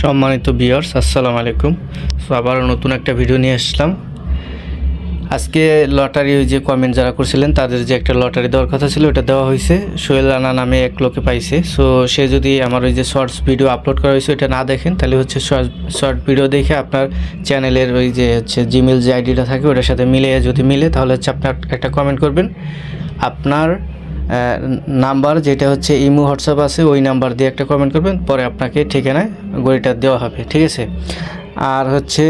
সম্মানিত বিয়ার্স আসসালামু আলাইকুম। সো আবারও নতুন একটা ভিডিও নিয়ে আসলাম। আজকে লটারি ওই যে কমেন্ট যারা করছিলেন, তাদের যে একটা লটারি দেওয়ার কথা ছিল, ওটা দেওয়া হয়েছে। সোহেল রানা নামে এক লোকে পাইছে। সো সে যদি আমার ওই যে শর্টস ভিডিও আপলোড করা হয়েছে ওটা না দেখেন, তাহলে হচ্ছে শর্ট ভিডিও দেখে আপনার চ্যানেলের ওই যে হচ্ছে জিমেল যে আইডিটা থাকে, ওটার সাথে মিলে যদি মিলে, তাহলে হচ্ছে আপনার একটা কমেন্ট করবেন। আপনার নাম্বার যেটা হচ্ছে ইমো, হোয়াটসঅ্যাপ আছে, ওই নাম্বার দিয়ে একটা কমেন্ট করবেন, পরে আপনাকে ঠিকানায় গড়িটা দেওয়া হবে, ঠিক আছে? আর হচ্ছে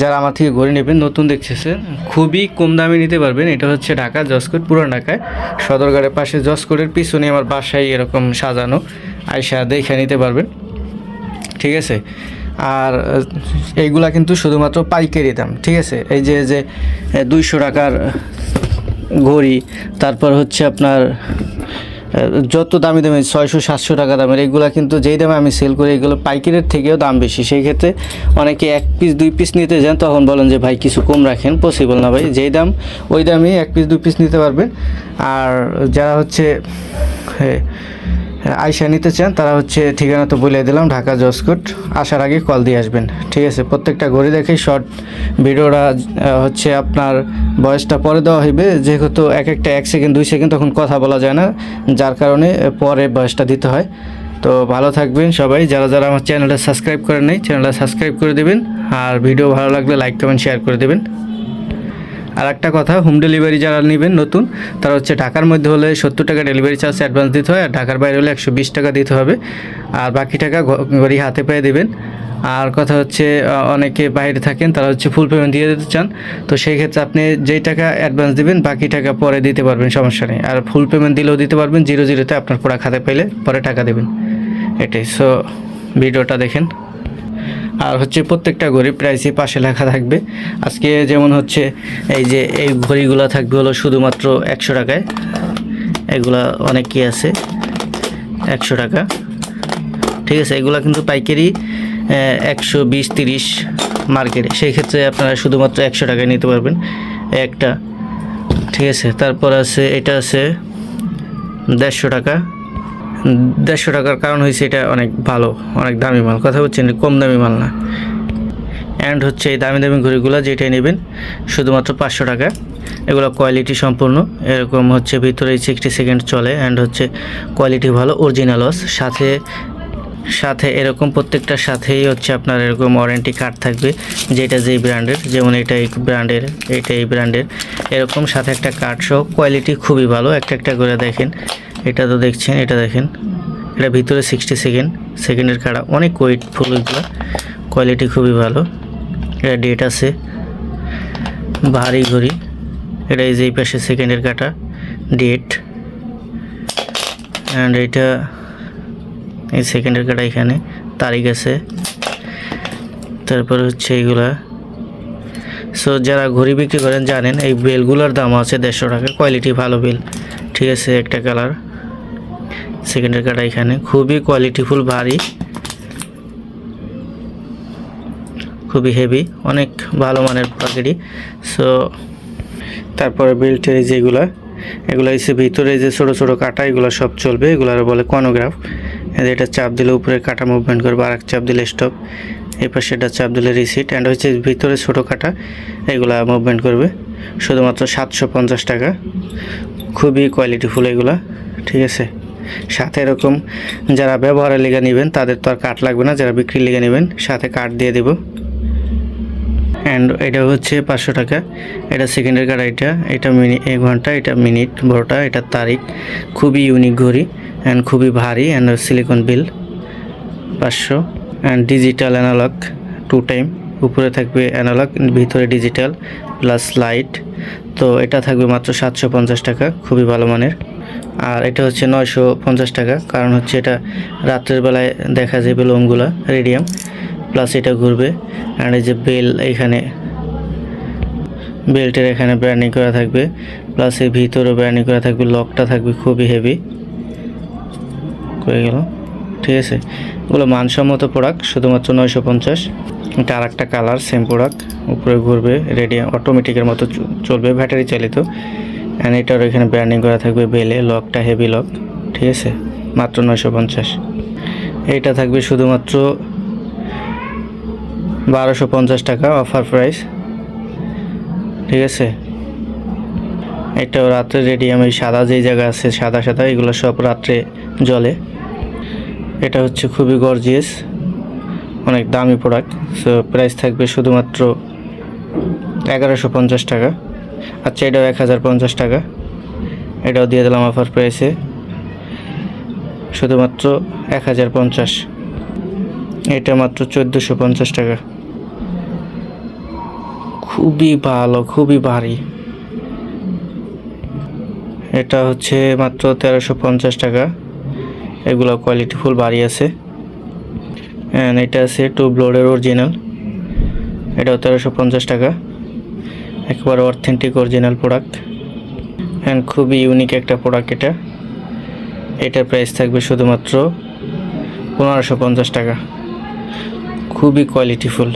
যারা আমার থেকে ঘড়ি নেবেন, নতুন দেখতেছেন, খুবই কম দামে নিতে পারবেন। এটা হচ্ছে ঢাকা জসকোট পুরান ঢাকায়। সদরঘাটের পাশে জসকোটের পিছনে আমার বাসায় এরকম সাজানো। আয়সা দেখে নিতে পারবেন, ঠিক আছে? আর এইগুলা কিন্তু শুধুমাত্র পাইকারি দাম, ঠিক আছে? এই যে যে দুইশো টাকার ঘড়ি, তারপর হচ্ছে আপনার যত দামি দামি ছয়শো, সাতশো টাকা দামের, এগুলো কিন্তু যেই দামে আমি সেল করি, এগুলো পাইকারের থেকেও দাম বেশি। সেই ক্ষেত্রে অনেকে এক পিস দুই পিস নিতে যান, তখন বলেন যে, ভাই, কিছু কম রাখেন পসিবল না ভাই। যেই দাম, ওই দামে এক পিস দুই পিস নিতে পারবেন আর যারা হচ্ছে আয়সা নিতে চান, তারা হচ্ছে ঠিকানা তো বলে দিলাম, ঢাকা জসকোট আসার আগে কল দিয়ে আসবেন, ঠিক আছে? প্রত্যেকটা ঘড়ি দেখে শর্ট ভিডিওটা হচ্ছে আপনার বয়সটা পরে দেওয়া হইবে। যেহেতু এক একটা এক সেকেন্ড দুই সেকেন্ড তখন কথা বলা যায় না, যার কারণে পরে বয়সটা দিতে হয়। তো ভালো থাকবেন সবাই, যারা যারা আমার চ্যানেলটা সাবস্ক্রাইব করে নেই, চ্যানেলটা সাবস্ক্রাইব করে দেবেন। আর ভিডিও ভালো লাগলে লাইক কমেন্ট শেয়ার করে দেবেন। আর একটা কথা হোম ডেলিভারি যারা নেবেন নতুন, তারা হচ্ছে ঢাকার মধ্যে হলে সত্তর টাকা ডেলিভারি চার্জ অ্যাডভান্স দিতে হয় আর ঢাকার বাইরে হলে একশো বিশ টাকা দিতে হবে। আর বাকি টাকা ঘড়ি হাতে পেয়ে দেবেন। আর কথা হচ্ছে অনেকে বাইরে থাকেন, তারা হচ্ছে ফুল পেমেন্ট দিয়ে দিতে চান। তো সেই ক্ষেত্রে আপনি যেই টাকা অ্যাডভান্স দিবেন, বাকি টাকা পরে দিতে পারবেন, সমস্যা নেই। আর ফুল পেমেন্ট দিলেও দিতে পারবেন জিরো জিরোতে আপনার পুরা খাতে পেলে পরে টাকা দেবেন। এটাই। সো ভিডিওটা দেখেন। আর হচ্ছে প্রত্যেকটা ঘড়ি প্রাইসই পাশে লেখা থাকবে। আজকে যেমন হচ্ছে এই যে এই ঘড়িগুলো থাকবে হলো শুধুমাত্র একশো টাকায়। এগুলা অনেক কি আছে, একশো টাকা। ঠিক আছে, এগুলা কিন্তু পাইকারি একশো বিশ তিরিশ মার্কেটে সেই ক্ষেত্রে আপনারা শুধুমাত্র একশো টাকায় নিতে পারবেন একটা। ঠিক আছে, তারপর আছে, এটা আছে দেড়শো টাকা। দেড়শো টাকার কারণ হয়েছে এটা অনেক ভালো, অনেক দামি মাল। কথা বলছেন কম দামি মাল না। অ্যান্ড হচ্ছে এই দামি দামি ঘড়িগুলো যেটাই নেবেন, শুধুমাত্র পাঁচশো টাকা। এগুলো কোয়ালিটি সম্পূর্ণ। এরকম হচ্ছে ভিতরে সিক্সটি সেকেন্ড চলে। অ্যান্ড হচ্ছে কোয়ালিটি ভালো অরিজিনাল ওয়াস সাথে সাথে এরকম প্রত্যেকটার সাথেই হচ্ছে আপনার এরকম ওয়ারেন্টি কার্ড থাকবে। যেটা যেই ব্র্যান্ডের যেমন এটা এই ব্র্যান্ডের এটা এই ব্র্যান্ডের এরকম সাথে একটা কার্ড সহ কোয়ালিটি খুবই ভালো। একটা একটা করে দেখেন। এটা তো দেখছেন, এটা দেখেন। এটা ভিতরে সিক্সটি সেকেন্ড সেকেন্ডের কাটা অনেক ওয়েটফুল এগুলো। কোয়ালিটি খুবই ভালো। এটা ডেট আছে ভারী ঘড়ি। এটা এই যে এই পাশে সেকেন্ডের কাটা ডেট অ্যান্ড এটা এই সেকেন্ডের কাটা এখানে তারিখ আছে। তারপর হচ্ছে এইগুলা সো যারা ঘড়ি বিক্রি করেন জানেন, এই বেলগুলোর দাম আছে দেড়শো টাকা। কোয়ালিটি ভালো বেল। ঠিক আছে, একটা কালার। সেকেন্ডের কাটা এখানে। খুবই কোয়ালিটিফুল ভারী। খুবই হেভি অনেক ভালো মানের প্যাকেটই সো তারপরে বেল্টের যেগুলা, এগুলো হচ্ছে ভিতরে যে ছোটো ছোটো কাটা, এগুলো সব চলবে, এগুলোর বলে কনোগ্রাফ এটা চাপ দিলে উপরে কাটা মুভমেন্ট করবে আর এক চাপ দিলে স্টপ এই পাশে এটা চাপ দিলে রিসিট অ্যান্ড হচ্ছে ভিতরে ছোটো কাটা, এগুলা মুভমেন্ট করবে। শুধুমাত্র সাতশো পঞ্চাশ টাকা। খুবই কোয়ালিটিফুল এগুলা, ঠিক আছে? সাথে এরকম যারা ব্যবহারের লেগে নেবেন, তাদের তো আর কাঠ লাগবে না, যারা বিক্রির লেগে নেবেন, সাথে কাঠ দিয়ে দেবো। অ্যান্ড এটা হচ্ছে পাঁচশো টাকা। এটা সেকেন্ডের কাটা এটা এটা মিনি এক ঘণ্টা, এটা মিনিট বড়টা এটা তারিখ। খুবই ইউনিক ঘড়ি অ্যান্ড খুবই ভারী অ্যান্ড সিলিকন বিল পাঁচশো। And digital analog two time উপরে থাকবে অ্যানালগ ভিতরে ডিজিটাল প্লাস লাইট তো এটা থাকবে মাত্র সাতশো পঞ্চাশ টাকা, খুবই ভালো মানের। আর এটা হচ্ছে নয়শো পঞ্চাশ টাকা, কারণ হচ্ছে এটা রাত্রের বেলায় দেখা যাবে লোমগুলা, রেডিয়াম প্লাস এটা ঘুরবে আর এই যে বেল এখানে, বেল্টের এখানে ব্র্যান্ডিং করা থাকবে প্লাস এর ভিতরেও ব্র্যান্ডিং করা থাকবে লকটা থাকবে খুবই হেভি হয়ে গেল? ঠিক আছে, এগুলো মানসম্মত প্রোডাক্ট শুধুমাত্র নয়শো পঞ্চাশ। এটা আর একটা কালার সেম প্রোডাক্ট উপরে ঘুরবে রেডিয়াম অটোমেটিকের মতো চলবে ব্যাটারি চালিত। অ্যান্ড এটার এখানে ব্র্যান্ডিং করা থাকবে বেলে লকটা হেভি লক ঠিক আছে? মাত্র নয়শো পঞ্চাশ। এইটা থাকবে শুধুমাত্র বারোশো পঞ্চাশ টাকা অফার প্রাইস ঠিক আছে? এটাও রাত্রে রেডিয়াম এই সাদা যেই জায়গা আছে, সাদা সাদা, এগুলো সব রাত্রে জলে এটা হচ্ছে খুবই গর্জিয়াস অনেক দামি প্রোডাক্ট সো প্রাইস থাকবে শুধুমাত্র এগারোশো পঞ্চাশ টাকা। আচ্ছা এটাও এক হাজার পঞ্চাশ টাকা। এটাও দিয়ে দিলাম অফার প্রাইসে শুধুমাত্র এক হাজার পঞ্চাশ। এটা মাত্র চোদ্দোশো পঞ্চাশ টাকা। খুবই ভালো, খুবই ভারী। এটা হচ্ছে মাত্র তেরোশো পঞ্চাশ টাকা। এগুলো কোয়ালিটি ফুল ভারী আছে। অ্যান্ড এটা আছে টু ব্লোডের অরিজিনাল এটাও তেরোশো পঞ্চাশ টাকা। একেবারে অথেন্টিক অরিজিনাল প্রোডাক্ট অ্যান্ড খুবই ইউনিক একটা প্রোডাক্ট এটা। এটার প্রাইস থাকবে শুধুমাত্র পনেরোশো পঞ্চাশ টাকা। খুবই কোয়ালিটিফুল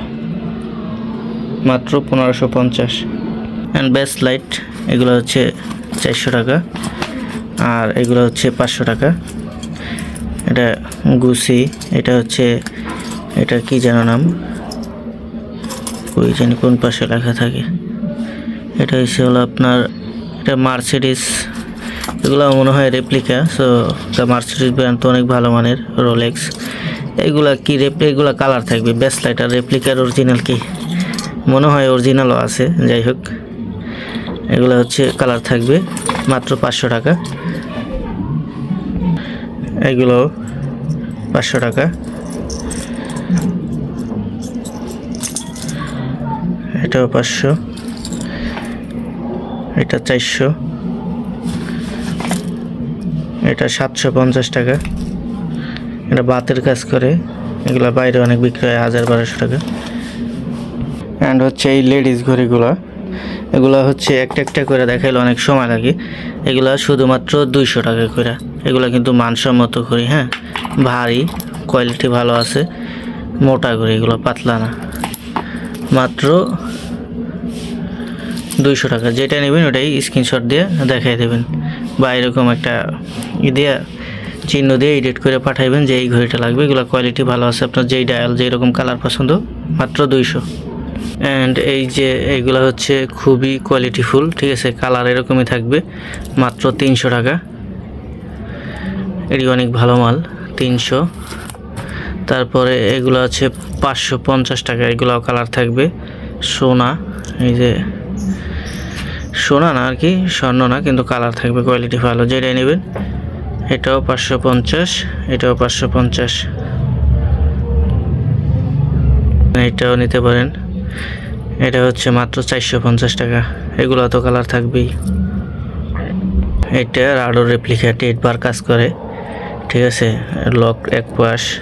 মাত্র পনেরোশো পঞ্চাশ। অ্যান্ড বেস্ট লাইট এগুলো হচ্ছে চারশো টাকা। আর এগুলো হচ্ছে পাঁচশো টাকা। এটা গুসি এটা হচ্ছে এটা কি যেন নাম? ওই জানি কোন পাশে লেখা থাকে। এটা হচ্ছে হলো আপনার, এটা মার্সিডিস এগুলো মনে হয় রেপ্লিকা সো মার্সিডিস ব্র্যান্ড তো অনেক ভালো মানের রোলেক্স এগুলা কি রেপ্লি এগুলা কালার থাকবে বেস্ট লাইট আর রেপ্লিকার অরিজিনাল কি? মনে হয় অরিজিনালও আছে, যাই হোক। এগুলো হচ্ছে কালার থাকবে, মাত্র পাঁচশো টাকা। এগুলো পাঁচশো টাকা। এটাও পাঁচশো। এটা চারশো। এটা সাতশো পঞ্চাশ টাকা। এটা বাতের কাজ করে। এগুলো বাইরে অনেক বিক্রি হয়, হাজার বারোশো টাকা। অ্যান্ড হচ্ছে এই লেডিস ঘড়িগুলো। এগুলো হচ্ছে একটা একটা করে দেখাইলে অনেক সময় লাগে। এগুলো শুধুমাত্র দুইশো টাকা করে। এগুলো কিন্তু মানসম্মত ঘড়ি হ্যাঁ? ভারী কোয়ালিটি ভালো আছে। মোটা ঘড়ি এগুলো, পাতলা না। মাত্র দুইশো টাকা। যেটা নেবেন ওটাই স্ক্রিনশট দিয়ে দেখাই দেবেন। বা এরকম একটা দিয়ে, চিহ্ন দিয়ে এডিট করে পাঠাইবেন যে এই ঘড়িটা লাগবে, এগুলো কোয়ালিটি ভালো আছে, আপনার যেই ডায়াল যেই রকম কালার পছন্দ, মাত্র দুইশো। অ্যান্ড এই যে এইগুলো হচ্ছে খুবই কোয়ালিটিফুল ঠিক আছে? কালার এরকমই থাকবে, মাত্র তিনশো টাকা। এটি অনেক ভালো মাল, তিনশো। তারপরে এগুলো আছে পাঁচশো পঞ্চাশ টাকা এগুলো কালার থাকবে। সোনা, এই যে সোনা না আর কি, স্বর্ণ না, কিন্তু কালার থাকবে কোয়ালিটি ভালো। যেটাই নেবেন, এটাও পাঁচশো পঞ্চাশ, এটাও পাঁচশো পঞ্চাশ। এটাও নিতে পারেন। এটা হচ্ছে মাত্র চারশো পঞ্চাশ টাকা। এগুলো তো কালার থাকবেই। এটা রাডো রেপ্লিকা টেট বার কাজ করে। ঠিক আছে লক এক পাশ।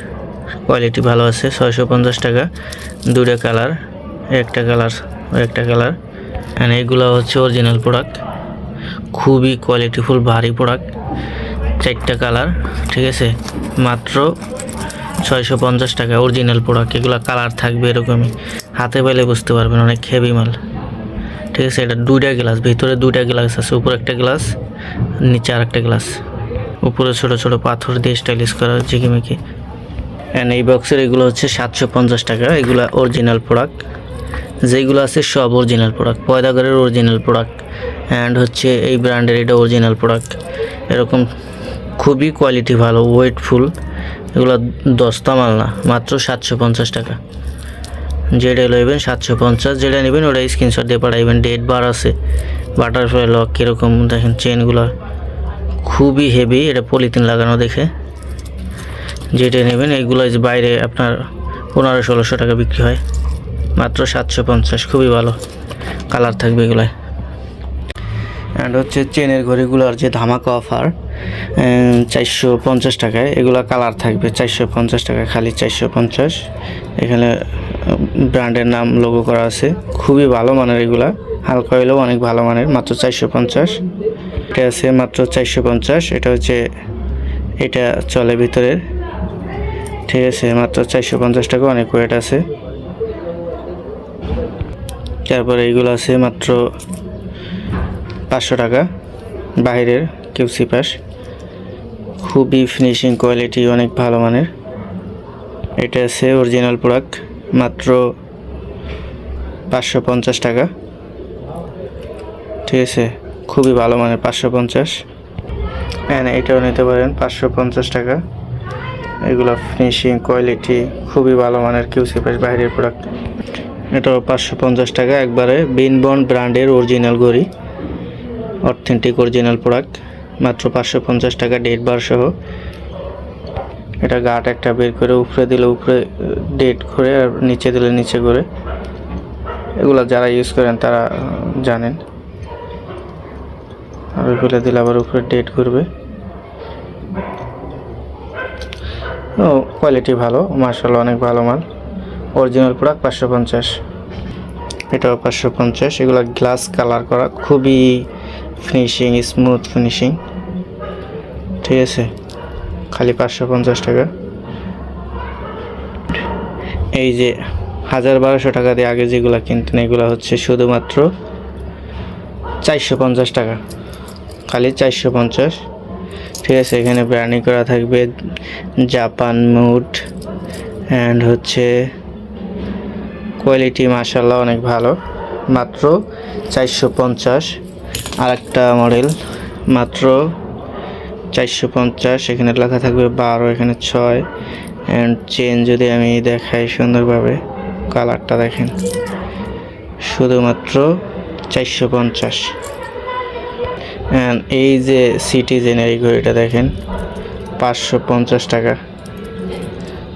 কোয়ালিটি ভালো আছে, ছয়শো পঞ্চাশ টাকা। দুটো কালার, একটা কালার একটা কালার। অ্যান্ড এগুলো হচ্ছে অরিজিনাল প্রোডাক্ট খুবই কোয়ালিটিফুল ভারী প্রোডাক্ট চারটা কালার ঠিক আছে? মাত্র ছয়শো পঞ্চাশ টাকা অরিজিনাল প্রোডাক্ট এগুলো কালার থাকবে এরকমই। হাতে পেলে বুঝতে পারবেন, অনেক হেভি মাল। ঠিক আছে? এটা দুইটা গ্লাস ভিতরে দুইটা গ্লাস আছে, উপরে একটা গ্লাস নিচে আর একটা গ্লাস উপরে ছোট ছোট পাথর দিয়ে স্টাইলিশ করা ঝিকিমিকি। অ্যান্ড এই বক্সের এগুলো হচ্ছে সাতশো পঞ্চাশ টাকা, এগুলো অরিজিনাল প্রোডাক্ট যেগুলো আছে সব অরিজিনাল প্রোডাক্ট পয়দাগরের অরিজিনাল প্রোডাক্ট অ্যান্ড হচ্ছে এই ব্র্যান্ডের এটা অরিজিনাল প্রোডাক্ট এরকম খুবই কোয়ালিটি ভালো ওয়েটফুল এগুলো দশটা মাল না, মাত্র সাতশো পঞ্চাশ টাকা। যেটা লইবেন সাতশো পঞ্চাশ, যেটা নেবেন ওটা স্ক্রিনশট দিয়ে পাঠাইবেন। ডেট বার আছে বাটারফ্লাই লক কীরকম দেখেন চেনগুলো খুবই হেভি এটা পলিথিন লাগানো দেখে। যেটা নেবেন এগুলো যে বাইরে আপনার পনেরো ষোলোশো টাকা বিক্রি হয়। মাত্র সাতশো পঞ্চাশ, খুবই ভালো। কালার থাকবে এগুলায়। অ্যান্ড হচ্ছে চেনের ঘড়িগুলোর যে ধামাকা অফার চারশো পঞ্চাশ টাকায়, এগুলো কালার থাকবে। চারশো পঞ্চাশ টাকা, খালি চারশো পঞ্চাশ। এখানে ব্র্যান্ডের নাম লোগো করা আছে। খুবই ভালো মানের এগুলা। হালকা হইলেও অনেক ভালো মানের, মাত্র চারশো পঞ্চাশ। এটা আছে মাত্র চারশো পঞ্চাশ। এটা হচ্ছে, এটা চলে ভিতরের। ঠিক আছে, মাত্র চারশো পঞ্চাশ টাকা, অনেক ওয়েট আছে। তারপরে এইগুলো আছে মাত্র পাঁচশো টাকা। বাইরের কিউসি পাস খুবই ফিনিশিং কোয়ালিটি অনেক ভালো মানের। এটা আছে অরিজিনাল প্রোডাক্ট মাত্র পাঁচশো পঞ্চাশ টাকা। ঠিক আছে, খুবই ভালো মানের, পাঁচশো পঞ্চাশ। হ্যাঁ এটাও নিতে পারেন, পাঁচশো পঞ্চাশ টাকা। এগুলো ফিনিশিং কোয়ালিটি খুবই ভালো মানের কিউসি পাস বাইরের প্রোডাক্ট এটাও পাঁচশো পঞ্চাশ টাকা একবারে বিনবন ব্র্যান্ডের অরিজিনাল ঘড়ি অথেন্টিক অরিজিনাল প্রোডাক্ট, মাত্র পাঁচশো পঞ্চাশ টাকা ডেট বার সহ। এটা গাট একটা বের করে উপরে দিলে উপরে ডেট করে আর নিচে দিলে নিচে করে। এগুলো যারা ইউজ করেন তারা জানেন। আর ওইগুলো দিলে আবার উপরে ডেট করবে ও কোয়ালিটি ভালো মার্শাল অনেক ভালো মাল। অরিজিনাল প্রোডাক্ট পাঁচশো পঞ্চাশ। এটাও পাঁচশো পঞ্চাশ। এগুলো গ্লাস কালার করা, খুবই ফিনিশিং স্মুথ ফিনিশিং ঠিক আছে? খালি পাঁচশো পঞ্চাশ টাকা। এই যে হাজার বারোশো টাকা দিয়ে আগে যেগুলো কিনতেন, এগুলো হচ্ছে শুধুমাত্র চারশো পঞ্চাশ টাকা। খালি চারশো পঞ্চাশ। ঠিক আছে, এখানে ব্র্যান্ডিং করা থাকবে। জাপান মুড অ্যান্ড হচ্ছে কোয়ালিটি মাসাল্লাহ অনেক ভালো। মাত্র চারশো পঞ্চাশ। আর একটা মডেল মাত্র চারশো পঞ্চাশ। এখানে লেখা থাকবে বারো, এখানে ছয়। অ্যান্ড চেন যদি আমি দেখাই সুন্দরভাবে কালারটা দেখেন। শুধুমাত্র চারশো পঞ্চাশ। অ্যান্ড এই যে সিটিজেনের এই ঘড়িটা দেখেন, পাঁচশো পঞ্চাশ টাকা।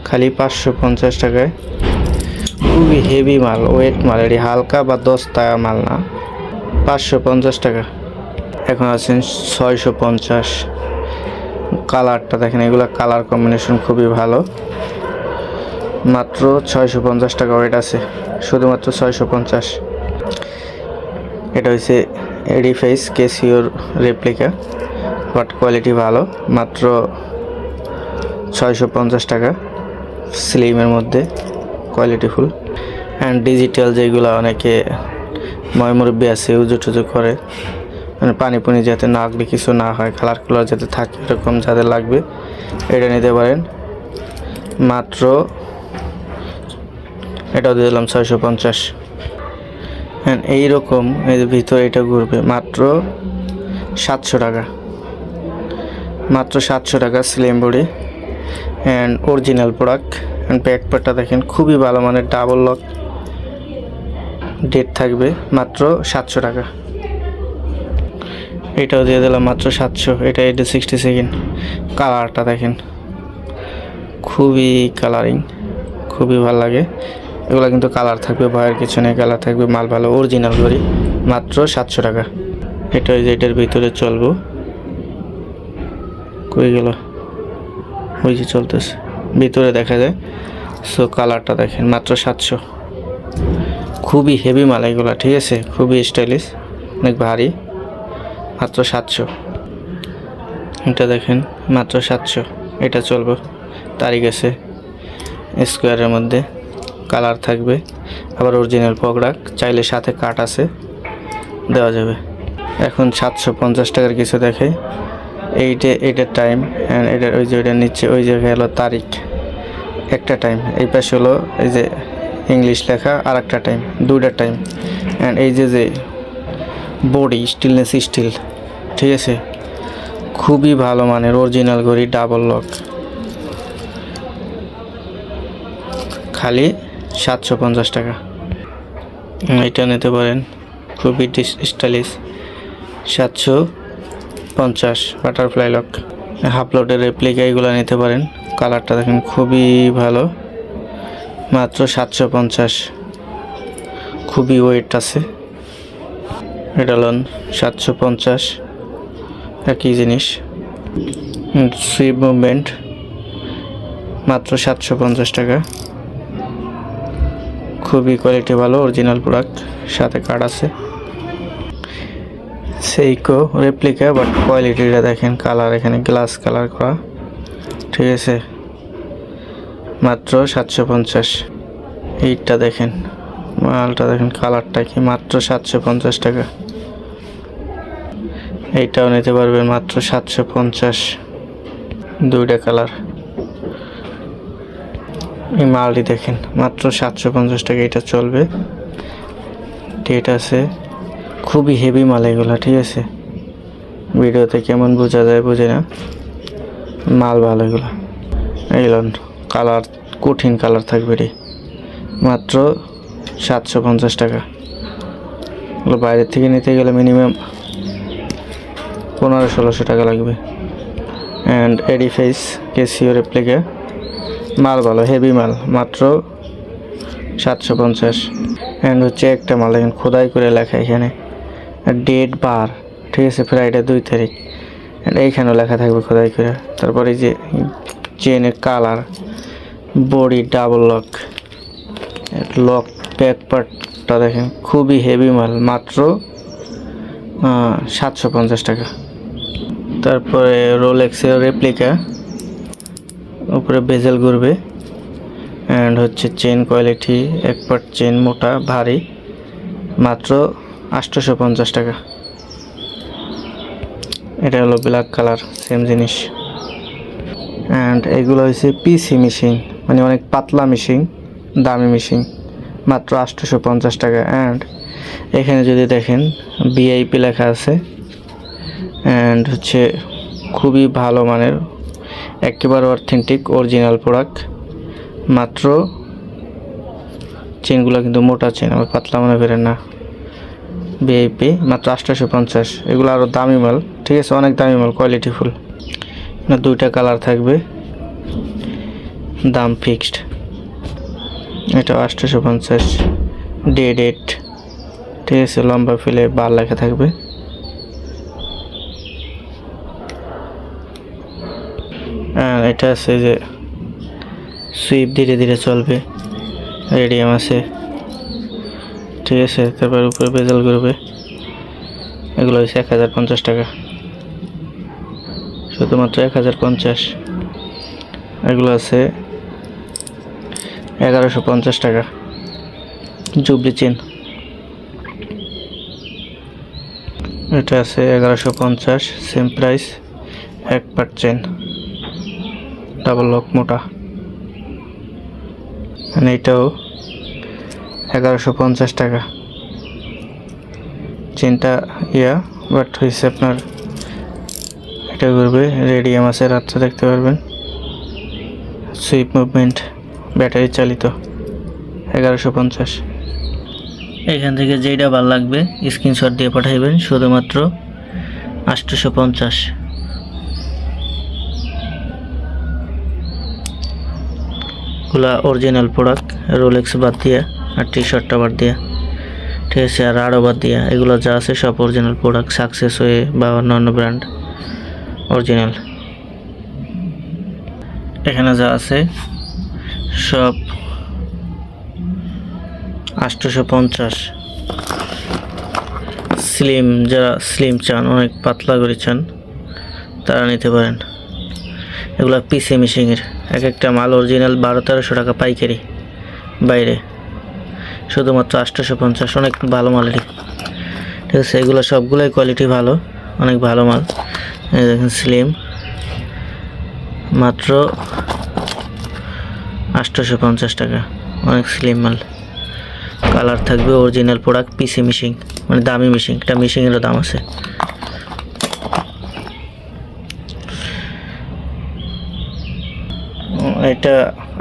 খালি পাঁচশো পঞ্চাশ টাকায়। খুবই হেভি মাল ওয়েট মাল, এটি হালকা বা দশ টাকা মাল না। পাঁচশো পঞ্চাশ টাকা। এখন আছেন ছয়শো পঞ্চাশ। কালারটা দেখেন, এগুলো কালার কম্বিনেশন খুবই ভালো। মাত্র ছয়শো পঞ্চাশ টাকা ওয়েট আছে, শুধুমাত্র ছয়শো পঞ্চাশ। এটা হচ্ছে এডিফেস কেসিওর রেপ্লিকা বাট কোয়ালিটি ভালো। মাত্র ছয়শো পঞ্চাশ টাকা স্লিমের মধ্যে। কোয়ালিটি ফুল অ্যান্ড ডিজিটাল যেগুলো অনেকে ময়মুরব্বী আছে, উজু টুজু করে মানে পানি পুনি যাতে না আগলে কিছু না হয় কালার কুলার যাতে থাকে, এরকম যাদের লাগবে, এটা নিতে পারেন। মাত্র এটাও দিয়ে দিলাম ছয়শো পঞ্চাশ। হ্যাঁ এইরকম এই যে ভিতরে এটা ঘুরবে, মাত্র সাতশো টাকা। মাত্র সাতশো টাকা slim body and original product and ব্যাকপ্যাকটা দেখেন, খুবই ভালো মানের ডাবল লক ডেট থাকবে মাত্র সাতশো টাকা। এটাও দিয়ে দিলাম মাত্র সাতশো, এটা এটা সিক্সটি সেকেন্ড কালারটা দেখেন। খুবই কালারিং খুবই ভালো লাগে। এগুলো কিন্তু কালার থাকবে, ভয়ের কিছু নেই কালার থাকবে, মাল ভালো অরিজিনাল করি মাত্র সাতশো টাকা। এটা ওই যে এটার ভিতরে চলবো। কই গেল? ওই যে চলতেছে। ভিতরে দেখা যায়। সো কালারটা দেখেন, মাত্র সাতশো। খুবই হেভি মাল এগুলো, ঠিক আছে? খুবই স্টাইলিশ অনেক ভারী। মাত্র সাতশো। এটা দেখেন, মাত্র সাতশো। এটা চলবে, তারিখ আছে স্কোয়ারের মধ্যে। কালার থাকবে, আবার অরিজিনাল পকড়াক চাইলে সাথে কাট আছে, দেওয়া যাবে। এখন সাতশো পঞ্চাশ টাকার কিছু দেখে এইটা এটার টাইম অ্যান্ড এটার ওই যে, ওইটার নিচে, ওই জায়গায় হলো তারিখ। একটা টাইম এই পাশে হলো এই যে ইংলিশ লেখা আর একটা টাইম দুইটা টাইম অ্যান্ড এই যে যে বডি স্টিলনেস স্টিল ঠিক আছে? খুবই ভালো মানের অরিজিনাল ঘড়ি ডাবল লক খালি সাতশো পঞ্চাশ টাকা। এটা নিতে পারেন, খুবই স্টাইলিশ সাতশো পঞ্চাশ বাটারফ্লাই লক হাফ লোডের রেপ্লিকা এগুলো নিতে পারেন। কালারটা দেখেন খুবই ভালো। মাত্র সাতশো পঞ্চাশ। খুবই ওয়েট আছে। এটা লোন সাতশো পঞ্চাশ। একই জিনিস। সুইপ মুভমেন্ট মাত্র সাতশো পঞ্চাশ টাকা। খুবই কোয়ালিটি ভালো অরিজিনাল প্রোডাক্ট সাথে কার্ড আছে। সেইকো রেপ্লিকা বাট কোয়ালিটিটা দেখেন কালার এখানে গ্লাস কালার করা। ঠিক আছে? মাত্র সাতশো পঞ্চাশ। এইটা দেখেন, মালটা দেখেন কালারটা কি? মাত্র সাতশো পঞ্চাশ টাকা। এইটাও নিতে পারবেন মাত্র সাতশো পঞ্চাশ। দুইটা কালার এই মালটি দেখেন, মাত্র সাতশো পঞ্চাশ টাকা এটা চলবে। ডেট আছে খুবই হেভি মাল এগুলো, ঠিক আছে? ভিডিওতে কেমন বোঝা যায় বুঝে না? মাল ভালো এগুলো। এগুলো কালার, কঠিন কালার থাকবে রে। মাত্র সাতশো পঞ্চাশ টাকা। এগুলো বাইরের থেকে নিতে গেলে মিনিমাম পনেরো ষোলোশো টাকা লাগবে। অ্যান্ড এডিফেস কেসিও রেপ্লিকা মাল ভালো হেভি মাল, মাত্র সাতশো পঞ্চাশ। অ্যান্ড হচ্ছে একটা মাল, দেখেন, খোদাই করে লেখা এখানে। ডেট বার ঠিক আছে ফ্রাইডে দুই তারিখ। এইখানেও লেখা থাকবে খোদাই করে। তারপরে যে চেনের colour body double lock lock back পার্টটা দেখেন, খুবই হেভি মাল, মাত্র সাতশো পঞ্চাশ টাকা। তারপরে রোলেক্সের রেপ্লিকা উপরে বেজেল ঘুরবে। অ্যান্ড হচ্ছে চেন কোয়ালিটি এক পার্ট চেন মোটা, ভারী, মাত্র আটশোশো পঞ্চাশ টাকা। এটা হলো ব্ল্যাক কালার সেম জিনিস। অ্যান্ড এগুলো হচ্ছে পিসি মেশিন মানে অনেক পাতলা মেশিন দামি মেশিন মাত্র আটশোশো পঞ্চাশ টাকা। অ্যান্ড এখানে যদি দেখেন বিআইপি লেখা আছে। অ্যান্ড হচ্ছে খুবই ভালো মানের, একেবারে অথেন্টিক অরিজিনাল প্রোডাক্ট মাত্র চেনগুলো কিন্তু মোটা চেন আবার পাতলা মনে করেন না। বিআইপি মাত্র আটশোশো পঞ্চাশ। এগুলো আরও দামি মাল, ঠিক আছে? অনেক দামি মাল কোয়ালিটি ফুল দুইটা কালার থাকবে। দাম ফিক্সড এটা আটশোশো পঞ্চাশ। ডে ডেট ঠিক আছে, লম্বা ফেলে বার লেখা থাকবে। আর এটা আছে যে সুইপ ধীরে ধীরে চলবে। রেডিয়াম আছে। ঠিক আছে, তারপর উপরে বেজাল করবে। এগুলো হচ্ছে এক হাজার পঞ্চাশ টাকা। শুধুমাত্র এক হাজার পঞ্চাশ। এগুলো আছে এগারোশো পঞ্চাশ টাকা। Jubilee chain. এটা আছে এগারোশো পঞ্চাশ সেম প্রাইস এক পার্ট চেন। ডাবল লক মোটা। এটাও এগারোশো পঞ্চাশ টাকা। চেনটা ইয়া বাট হয়েছে আপনার, এটা করবে রেডিয়াম আছে রাত্রে দেখতে পারবেন। সুইপ মুভমেন্ট ব্যাটারি চালিত, এগারোশো পঞ্চাশ। এখান থেকে যেইটা ভালো লাগবে স্ক্রিনশট দিয়ে পাঠাইবেন, শুধুমাত্র আটশোশো পঞ্চাশগুলা অরিজিনাল প্রোডাক্ট রোলেক্স বাদ দিয়া। আর টি শার্টটা বাদ দিয়া। ঠিক আছে, আর আরও বাদ দিয়া। এগুলো যা আছে সব অরিজিনাল প্রোডাক্ট সাকসেস হয়ে বা অন্যান্য ব্র্যান্ড অরিজিনাল এখানে যা আছে সব আটশোশো পঞ্চাশ। স্লিম যারা স্লিম চান, অনেক পাতলা করে চান, তারা নিতে পারেন। এগুলো পিসি মিশিংয়ের এক একটা মাল অরিজিনাল বারো তেরোশো টাকা পাইকারি। বাইরে। শুধুমাত্র আটশোশো পঞ্চাশ, অনেক ভালো মালেরই ঠিক আছে, এগুলো সবগুলোই কোয়ালিটি ভালো, অনেক ভালো মাল। দেখেন স্লিম মাত্র আটশোশো পঞ্চাশ টাকা, অনেক স্লিম মাল। কালার থাকবে অরিজিনাল প্রোডাক্ট পিসি মিশিং মানে দামি মিশিং এটা মিশিংয়েরও দাম আছে। এটা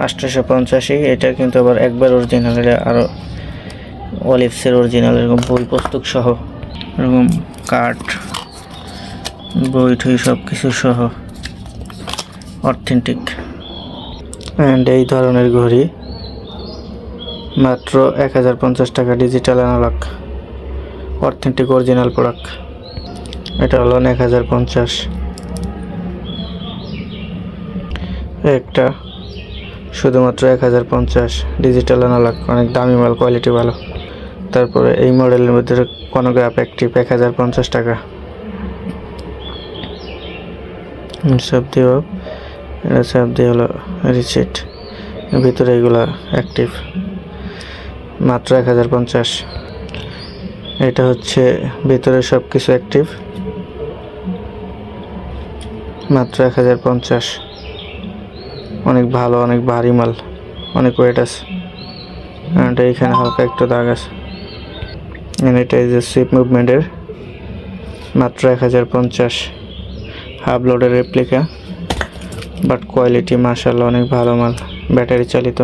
আটশোশো পঞ্চাশি এটা কিন্তু আবার একবার অরিজিনাল এটা আরও অলিভসের অরিজিনাল এরকম বই পুস্তক সহ, এরকম কাঠ বই টই সব কিছু সহ অথেন্টিক অ্যান্ড এই ধরনের ঘড়ি মাত্র এক হাজার পঞ্চাশ টাকা digital analog authentic original product এটা হলো এক হাজার পঞ্চাশ। একটা শুধুমাত্র এক হাজার পঞ্চাশ ডিজিটাল অ্যানালগ অনেক দামি মাল কোয়ালিটি ভালো। তারপরে এই মডেলের মধ্যে কনোগ্রাফ অ্যাক্টিভ এক হাজার পঞ্চাশ টাকা। সব দিয়েও এটা সব দিয়ে হলো রিসিট ভিতরে এগুলো অ্যাক্টিভ মাত্র এক হাজার পঞ্চাশ। এটা হচ্ছে ভিতরে সব কিছু অ্যাক্টিভ মাত্র এক হাজার পঞ্চাশ। অনেক ভালো, অনেক ভারী মাল, অনেক ওয়েট আছে। অ্যান্ড এইখানে হালকা একটু দাগ আছে। এটা এই যে সুইপ মুভমেন্টের মাত্র এক হাজার পঞ্চাশ হাফ লোডের রেপ্লিকা বাট কোয়ালিটি মার্শাল অনেক ভালো মাল, ব্যাটারি চালিত।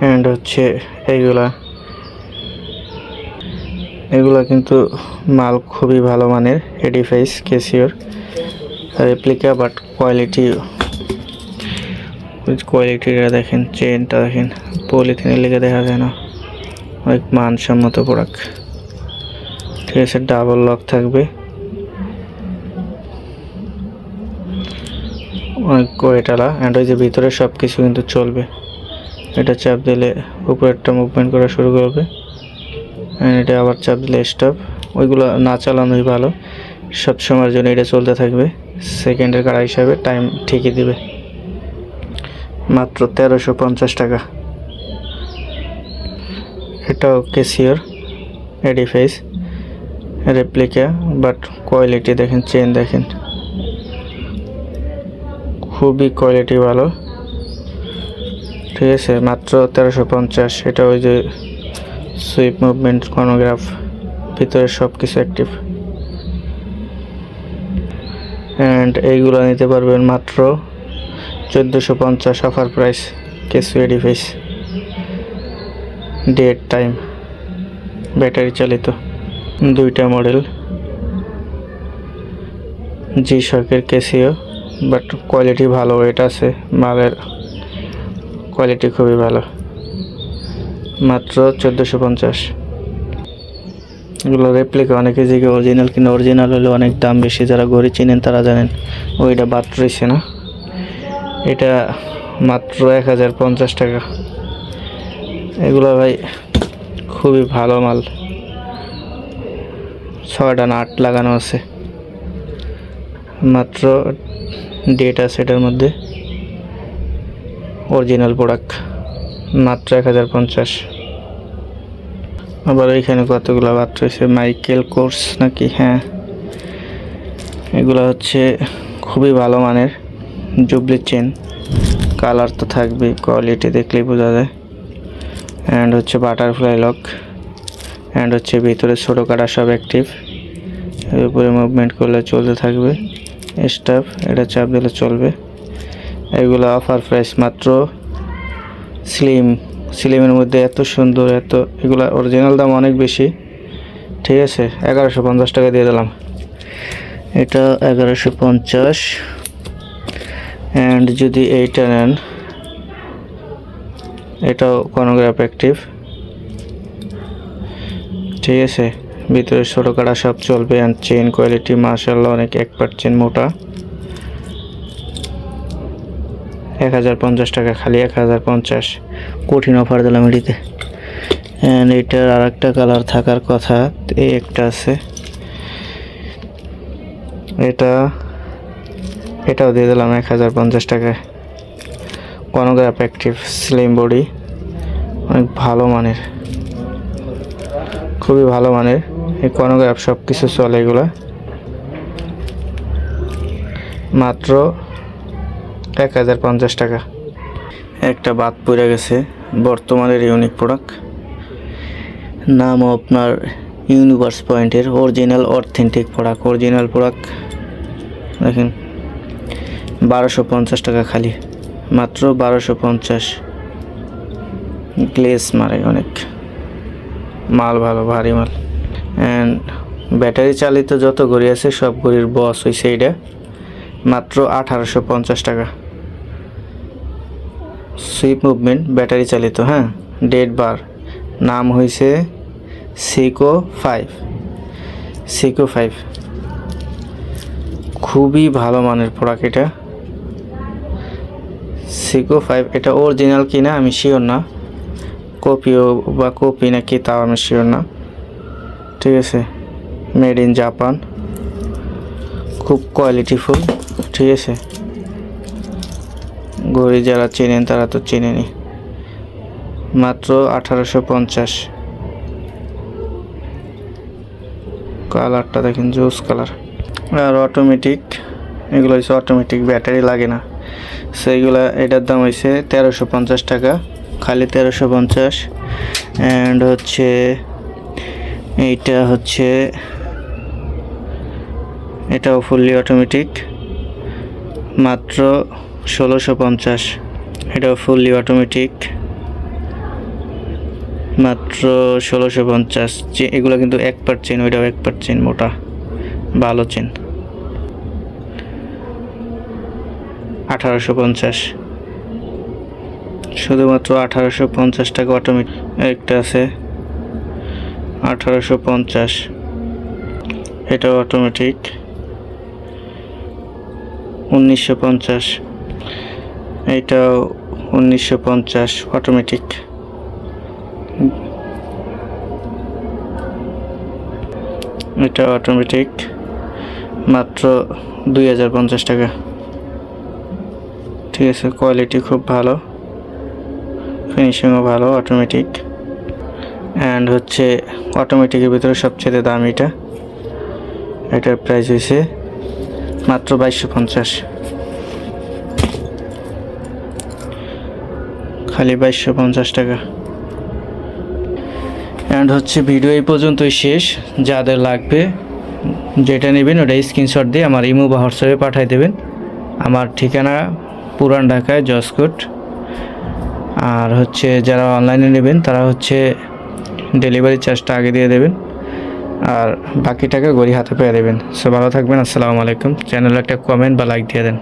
অ্যান্ড হচ্ছে এইগুলা। এগুলা কিন্তু মাল খুবই ভালো মানের এডিফাইস কেসিওর রেপ্লিকা বাট কোয়ালিটি কোয়ালিটিটা দেখেন চেনটা দেখেন পলিথিনের লেগে দেখা যায় না। অনেক মানসম্মত প্রোডাক্ট। ঠিক আছে ডাবল লক থাকবে। অনেক কোয়েটালা অ্যান্ড ওই যে ভিতরে সব কিছু কিন্তু চলবে। এটা চাপ দিলে উপরেরটা মুভমেন্ট করা শুরু করবে। অ্যান্ড এটা আবার চাপ দিলে স্টপ ওইগুলো না চালানোই ভালো। সব সময়ের জন্য এটা চলতে থাকবে। সেকেন্ডের কাড়া হিসাবে টাইম ঠিকই দিবে। মাত্র তেরোশো পঞ্চাশ টাকা। এটাও কেসিওর এডিফাইস রেপ্লিকা বাট কোয়ালিটি দেখেন চেন দেখেন। খুবই কোয়ালিটি ভালো। ঠিক আছে, মাত্র তেরোশো পঞ্চাশ। এটা ওই যে সুইপ মুভমেন্ট কনোগ্রাফ ভিতরে সব কিছু অ্যাক্টিভ অ্যান্ড এইগুলো নিতে পারবেন মাত্র চোদ্দোশো পঞ্চাশ offer price Casio Edifice date time battery চালিত, দুইটা মডেল জি শকের কেসিও বাট কোয়ালিটি ভালো ওয়েট আছে, মালের কোয়ালিটি খুবই ভালো। মাত্র চোদ্দোশো পঞ্চাশ। এগুলো রেপ্লিকা অনেকে জিগে অরিজিনাল কিনা অরিজিনাল হলে অনেক দাম বেশি, যারা ঘড়ি চিনেন তারা জানেন, ওইটা বাদ রয়েছে না। এটা মাত্র এক হাজার পঞ্চাশ টাকা। এগুলো ভাই খুবই ভালো মাল। ছয়টা নাট লাগানো আছে। মাত্র ডেট এটার মধ্যে অরিজিনাল প্রোডাক্ট মাত্র এক হাজার পঞ্চাশ। আবার এখানে কতগুলো বাদ রয়েছে? মাইকেল কোর্স নাকি? হ্যাঁ। এগুলো হচ্ছে খুবই ভালো মানের জুবলি চেন কালার তো থাকবে কোয়ালিটি দেখলেই বোঝা যায়। অ্যান্ড হচ্ছে বাটারফ্লাই লক অ্যান্ড হচ্ছে ভিতরে ছোটো কাটা সব অ্যাক্টিভ এর উপরে মুভমেন্ট করলে চলতে থাকবে। স্টাফ এটা চাপ দিলে চলবে। এগুলো অফার প্রাইস মাত্র। স্লিম স্লিমের মধ্যে এত সুন্দর, এত, এগুলো অরিজিনাল দাম অনেক বেশি। ঠিক আছে, এগারোশো পঞ্চাশ টাকা দিয়ে দিলাম। এটা এগারোশো পঞ্চাশ। অ্যান্ড যদি এইটা নেন এটাও কনোগ্রাফ অ্যাক্টিভ ঠিক আছে, ভিতরে ছোটো কাটা সব চলবে অ্যান্ড চেন কোয়ালিটি মার্শাল্লাহ অনেক এক চেন মোটা। এক হাজার পঞ্চাশ টাকা খালি, এক হাজার পঞ্চাশ। কঠিন অফার দিলাম এটিতে। অ্যান্ড এটার আর একটা কালার থাকার কথা, এই একটা আছে। এটা, এটাও দিয়ে দিলাম এক হাজার পঞ্চাশ টাকায়। কনোগ্রাফ অ্যাক্টিভ স্লিম বডি অনেক ভালো মানের। খুবই ভালো মানের। এই কনোগ্রাফ সব কিছু চলে এগুলো। মাত্র এক হাজার পঞ্চাশ টাকা। একটা বাদ পড়ে গেছে, বর্তমানের ইউনিক প্রোডাক্ট নাম আপনার ইউনিভার্স পয়েন্টের original authentic product original product দেখেন, বারোশো পঞ্চাশ টাকা খালি। মাত্র বারোশো পঞ্চাশ। গ্লেস মারে অনেক। মাল ভালো, ভারী মাল। অ্যান্ড ব্যাটারি চালিত যত ঘড়ি আছে, সব ঘড়ির বস হয়েছে এইটা মাত্র আঠারোশো পঞ্চাশ টাকা। সুইপ মুভমেন্ট ব্যাটারি চালিত হ্যাঁ? ডেড বার নাম হয়েছে সিকো ফাইভ সিকো ফাইভ খুবই ভালো মানের প্রোডাক্ট এটা। সিকো ফাইভ এটা অরিজিনাল কিনা আমি শিওর না। কপিও বা কপি নাকি তাও আমি শিওর না। ঠিক আছে। মেড ইন জাপান খুব কোয়ালিটিফুল ঠিক আছে। ঘড়ি যারা চেনেন তারা তো চেনেনি। মাত্র আঠারোশো পঞ্চাশ। কালারটা দেখেন, জুস কালার আর অটোমেটিক এগুলো হচ্ছে অটোমেটিক ব্যাটারি লাগে না। সেইগুলা এটার দাম হয়েছে তেরোশো পঞ্চাশ টাকা, খালি তেরোশো পঞ্চাশ। অ্যান্ড হচ্ছে, এইটা হচ্ছে, এটাও ফুললি অটোমেটিক মাত্র ষোলোশো পঞ্চাশ। এটাও ফুললি অটোমেটিক মাত্র ষোলোশো পঞ্চাশ। এগুলো কিন্তু এক পার চেন ওইটাও এক পার চেন মোটা, ভালো চেন আঠারোশো পঞ্চাশ। শুধুমাত্র আঠারোশো পঞ্চাশ টাকা অটোমেটিক একটা আছে। আঠারোশো পঞ্চাশ। এটাও অটোমেটিক উনিশশো পঞ্চাশ। এইটাও উনিশশো পঞ্চাশ অটোমেটিক এটা অটোমেটিক মাত্র দুই হাজার পঞ্চাশ টাকা। ঠিক আছে কোয়ালিটি খুব ভালো। ফিনিশিংও ভালো অটোমেটিক অ্যান্ড হচ্ছে অটোমেটিকের ভিতরে সবচেয়ে দাম এটা। এটার প্রাইস হয়েছে মাত্র বাইশশো পঞ্চাশ। খালি বাইশশো পঞ্চাশ টাকা। অ্যান্ড হচ্ছে ভিডিও এই পর্যন্তই শেষ। যাদের লাগবে, যেটা নেবেন ওটা স্ক্রিনশট দিয়ে আমার ইমো বা হোয়াটসঅ্যাপে পাঠিয়ে দেবেন। আমার ঠিকানা পুরান ঢাকায় জসকোট আর হচ্ছে যারা অনলাইনে নেবেন, তারা হচ্ছে ডেলিভারি চার্জটা আগে দিয়ে দেবেন। আর বাকি টাকা গড়ি হাতে পেয়ে দেবেন। সো ভালো থাকবেন, আসসালামু আলাইকুম। চ্যানেলে একটা কমেন্ট বা লাইক দিয়ে দেন।